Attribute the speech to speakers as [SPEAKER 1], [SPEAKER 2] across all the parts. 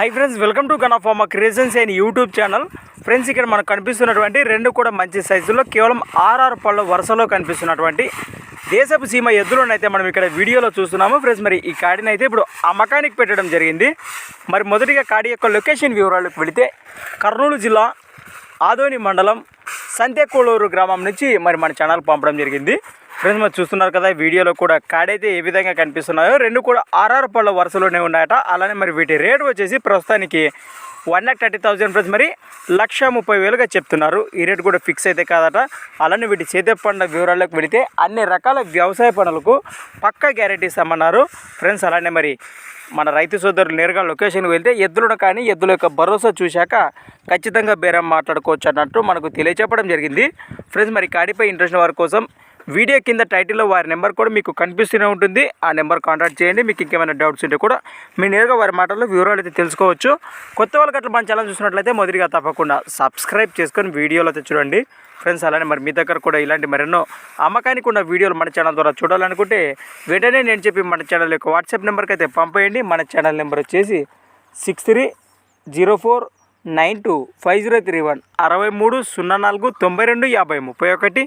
[SPEAKER 1] High friends welcome to గనాఫార్మా creations and YouTube channel friends ఇక్కడ మనకు కనిపిస్తున్నటువంటి రెండు కూడా మంచి సైజులో కేవలం ఆర్ఆర్ పళ్ళ వరుసలో కనిపిస్తున్నటువంటి దేశపు సీమ ఎద్దులను మనం ఇక్కడ వీడియోలో చూస్తున్నాము. ఫ్రెండ్స్ మరి ఈ కాడిని అయితే ఇప్పుడు అమ్మకానికి పెట్టడం జరిగింది. మరి మొదటిగా కాడి యొక్క లొకేషన్ వివరాలకు వెళితే కర్నూలు జిల్లా ఆదోని మండలం సంతెకోలూరు గ్రామం నుంచి మరి మన ఛానల్ పంపడం జరిగింది. ఫ్రెండ్స్ మరి చూస్తున్నారు కదా వీడియోలో కూడా కాడైతే ఏ విధంగా కనిపిస్తున్నాయో రెండు కూడా ఆర్ఆర్ పళ్ళ వరుసలోనే ఉన్నాయట. అలానే మరి వీటి రేట్ వచ్చేసి ప్రస్తుతానికి one lakh thirty thousand friends మరి లక్ష ముప్పై వేలుగా చెప్తున్నారు. ఈ రేటు కూడా ఫిక్స్ అయితే కాదట. అలానే వీటి చేతి పండ్ల వివరాల్లోకి వెళితే అన్ని రకాల వ్యవసాయ పనులకు పక్క గ్యారెంటీస్ అమ్మన్నారు ఫ్రెండ్స్ అలానే మరి మన రైతు సోదరులు నేరుగా లొకేషన్కి వెళ్తే ఎద్దులను కానీ ఎద్దుల యొక్క భరోసా చూశాక ఖచ్చితంగా బేరం మాట్లాడుకోవచ్చు అన్నట్టు మనకు తెలియచెప్పడం జరిగింది. ఫ్రెండ్స్ మరి కాడిపై ఇంట్రెస్ట్ వారి కోసం వీడియో కింద టైటిల్లో వారి నెంబర్ కూడా మీకు కనిపిస్తూనే ఉంటుంది. ఆ నెంబర్ కాంటాక్ట్ చేయండి. మీకు ఇంకేమైనా డౌట్స్ ఉంటే కూడా మీ నేరుగా వారి మాటల్లో వివరాలు అయితే తెలుసుకోవచ్చు. కొత్త వాళ్ళకి అట్లా మన ఛానల్ చూసినట్లయితే మొదటిగా తప్పకుండా సబ్స్క్రైబ్ చేసుకొని వీడియోలో అయితే చూడండి. ఫ్రెండ్స్ అలానే మరి మీ దగ్గర కూడా ఇలాంటి మరెన్నో అమ్మకానికి ఉన్న వీడియోలు మన ఛానల్ ద్వారా చూడాలనుకుంటే వెంటనే నేను చెప్పి మన ఛానల్ యొక్క వాట్సాప్ నెంబర్కి అయితే పంపేయండి. మన ఛానల్ నెంబర్ వచ్చేసి six three zero four nine two five zero three one అరవై మూడు సున్నా నాలుగు తొంభై రెండు యాభై ముప్పై ఒకటి.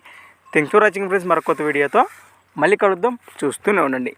[SPEAKER 1] థ్యాంక్స్ ఫర్ వాచింగ్ ఫ్రెండ్స్ మరొక కొత్త వీడియోతో మళ్ళీ కలుద్దాం. చూస్తూనే ఉండండి.